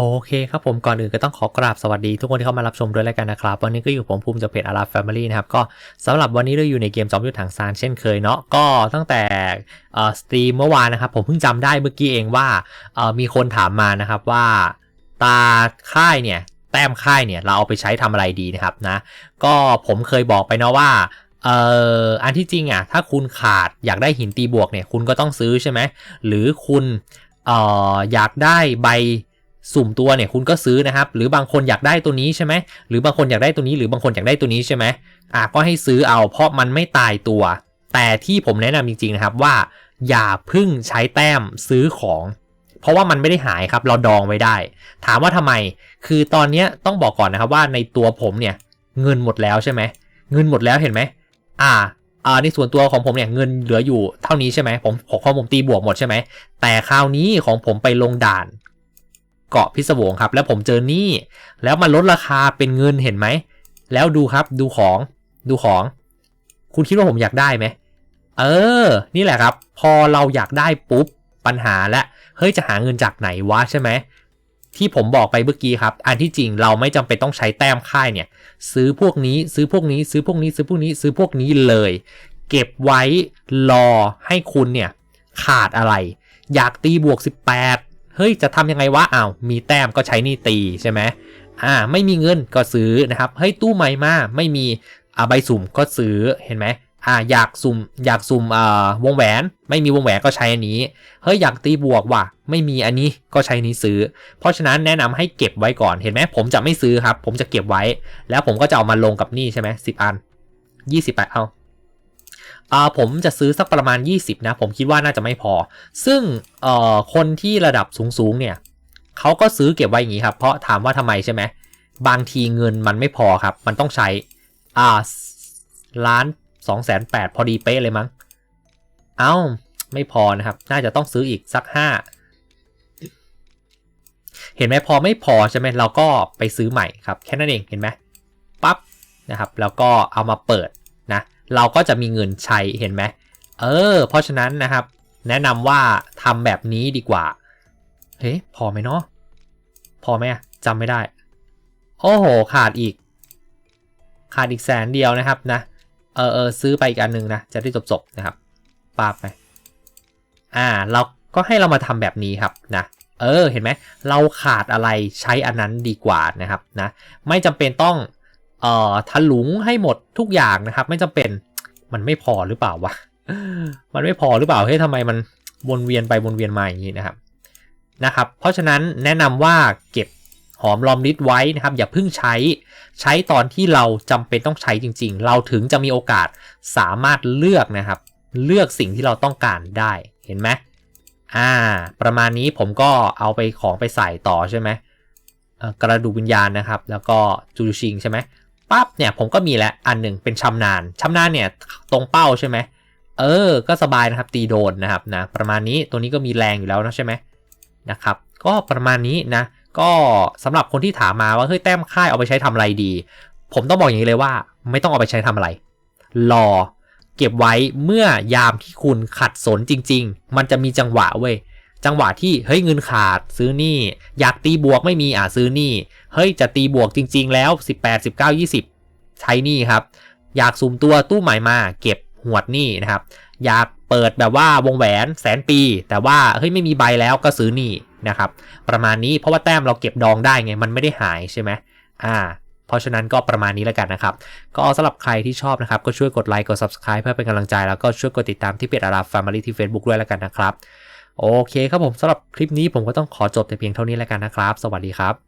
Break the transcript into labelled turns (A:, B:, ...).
A: โอเคครับผมก่อนอื่นก็ต้องขอกราบสวัสดีทุกคนที่เข้ามารับชมด้วยแล้วกันนะครับ วันนี้ก็อยู่ผมภูมิจากเพจอาราแฟมิลี่นะครับ ก็สำหรับวันนี้เราอยู่ในเกมจอมยุทธถังซานเช่นเคยเนาะก็ตั้งแต่เอ่อสตรีมเมื่อวานนะครับ ผมเพิ่งจำได้เมื่อกี้เองว่าเอ่อมีคนถามมานะครับว่าตาค่ายเนี่ย แต้มค่ายเนี่ยเราเอาไปใช้ทำอะไรดีนะครับนะ ก็ผมเคยบอกไปเนาะว่าเอ่ออันที่จริงอะถ้าคุณขาดอยากได้หินตีบวกเนี่ยคุณก็ต้องซื้อใช่ไหมหรือคุณเอ่ออยากได้ใบ สุ่มตัวเนี่ยคุณก็ซื้อนะครับ หรือบางคนอยากได้ตัวนี้ใช่ไหมหรือบางคนอยากได้ตัวนี้ หรือบางคนอยากได้ตัวนี้ใช่ไหมอะก็ให้ซื้อเอาเพราะมันไม่ตายตัว แต่ที่ผมแนะนำจริงๆนะครับว่า อย่าพึ่งใช้แต้มซื้อของ เพราะว่ามันไม่ได้หายครับ เราดองไว้ได้ ถามว่าทำไม คือตอนนี้ต้องบอกก่อนนะครับว่าในตัวผมเนี่ยเงินหมดแล้วใช่ไหมเงินหมดแล้วเห็นไหมอ่าอ่าในส่วนตัวของผมเนี่ยเงินเหลืออยู่เท่านี้ใช่ไหมผมของของผมตีบวกหมดใช่ไหมแต่คราวนี้ของผมไปลงด่าน เกาะพิศวงครับ แล้วผมเจอหนี่ แล้วมันลดราคาเป็นเงินเห็นไหม แล้วดูครับดูของดูของ คุณคิดว่าผมอยากได้ไหม เออ นี่แหละครับ พอเราอยากได้ปุ๊บปัญหาและเฮ้ยจะหาเงินจากไหนวะใช่ไหมที่ผมบอกไปเมื่อกี้ครับ อันที่จริงเราไม่จำเป็นต้องใช้แต้มค่ายเนี่ย ซื้อพวกนี้ซื้อพวกนี้ซื้อพวกนี้ซื้อพวกนี้ซื้อพวกนี้เลย เก็บไว้รอให้คุณเนี่ยขาดอะไร อยากตีบวก 18 เฮ้ยจะทำยังไงวะอ้าวมีแต้มก็ใช้นี่ตีใช่ไหมอ่าไม่มีเงินก็ซื้อนะครับเฮ้ยตู้ใหม่มาไม่มีอ่าใบสุ่มก็ซื้อเห็นไหมอ่าอยากสุ่มอยากสุ่มอ่าวงแหวน ไม่มีวงแหวนก็ใช้อันนี้เฮ้ยอยากตีบวกว่ะ ไม่มีอันนี้ก็ใช้นี้ซื้อ เพราะฉะนั้นแนะนำให้เก็บไว้ก่อนเห็นไหมผมจะไม่ซื้อครับ ผมจะเก็บไว้ แล้วผมก็จะเอามาลงกับนี่ใช่ไหมสิบอันยี่สิบแปดเอา อ่าผมจะซื้อสักประมาณ 20 นะ ผมคิดว่าน่าจะไม่พอ ซึ่งเอ่อคนที่ระดับสูงๆเนี่ยเขาก็ซื้อเก็บไว้อย่างนี้ครับ เพราะถามว่าทำไมใช่ไหมบางทีเงินมันไม่พอครับ มันต้องใช้อ่าล้านสองแสนแปดพอดีเป๊ะเลยมั้ง เอ้า ไม่พอนะครับ น่าจะต้องซื้ออีกสักห้าเห็นไหมพอไม่พอใช่ไหมเราก็ไปซื้อใหม่ครับ แค่นั้นเองเห็นไหมปั๊บนะครับ แล้วก็เอามาเปิดนะ เราก็จะมีเงินใช้เห็นไหมเออ เพราะฉะนั้นนะครับ แนะนำว่าทำแบบนี้ดีกว่า เฮ้ยพอไหมเนาะพอไหมจำไม่ได้ โอ้โห ขาดอีก ขาดอีกแสนเดียวนะครับนะ เออเออซื้อไปอีกอันนึงนะ จะได้จบๆนะครับปาบไป อ่า เราก็ให้เรามาทำแบบนี้ครับนะ เออ เห็นไหม เราขาดอะไรใช้อันนั้นดีกว่านะครับนะ ไม่จำเป็นต้อง เอ่อถลุงให้หมดทุกอย่างนะครับ ไม่จำเป็นมันไม่พอหรือเปล่าวะมันไม่พอหรือเปล่าเฮ้ยทำไมมันวนเวียนไปวนเวียนมาอย่างนี้นะครับนะครับ เพราะฉะนั้นแนะนำว่าเก็บหอมรอมริดไว้นะครับ อย่าเพิ่งใช้ใช้ตอนที่เราจำเป็นต้องใช้จริง ๆ เราถึงจะมีโอกาสสามารถเลือกนะครับ เลือกสิ่งที่เราต้องการได้เห็นไหมอ่า ประมาณนี้ผมก็เอาไปของไปใส่ต่อใช่ไหมกระดูกวิญญาณนะครับ แล้วก็จูชิงใช่ไหม ปั๊บเนี่ยผมก็มีแล้วอันหนึ่งเป็นชำนาญชำนาญเนี่ยตรงเป้าใช่ไหมเออ ก็สบายนะครับตีโดนนะครับนะประมาณนี้ตัวนี้ก็มีแรงอยู่แล้วนะใช่ไหมนะครับ ก็ประมาณนี้นะ ก็สำหรับคนที่ถามมาว่าเฮ้ยแต้มค่ายเอาไปใช้ทำอะไรดี ผมต้องบอกอย่างนี้เลยว่า ไม่ต้องเอาไปใช้ทำอะไร รอ เก็บไว้เมื่อยามที่คุณขัดสนจริง ๆ มันจะมีจังหวะเว้ย จังหวะที่เฮ้ยเงินขาดซื้อนี่ อยากตีบวกไม่มีอะซื้อนี่ เฮ้ยจะตีบวกจริง ๆ แล้ว 18 19 20 ใช้นี่ครับ อยากสุ่มตัวตู้ใหม่มา เก็บหวดนี่นะครับ อยากเปิดแบบว่าวงแหวนแสนปี แต่ว่าเฮ้ยไม่มีใบแล้วก็ซื้อนี่นะครับประมาณนี้เพราะว่าแต้มเราเก็บดองได้ไงมันไม่ได้หายใช่ไหมอ่าเพราะฉะนั้นก็ประมาณนี้แล้วกันนะครับ ก็สำหรับใครที่ชอบนะครับ ก็ช่วยกดไลค์กด subscribe เพื่อเป็นกำลังใจแล้วก็ช่วยกดติดตามที่เพจอารา Family ที่ Facebook ด้วยแล้วกันนะครับ โอเคครับผมสำหรับคลิปนี้ผมก็ต้องขอจบแต่เพียงเท่านี้แล้วกันนะครับ สวัสดีครับ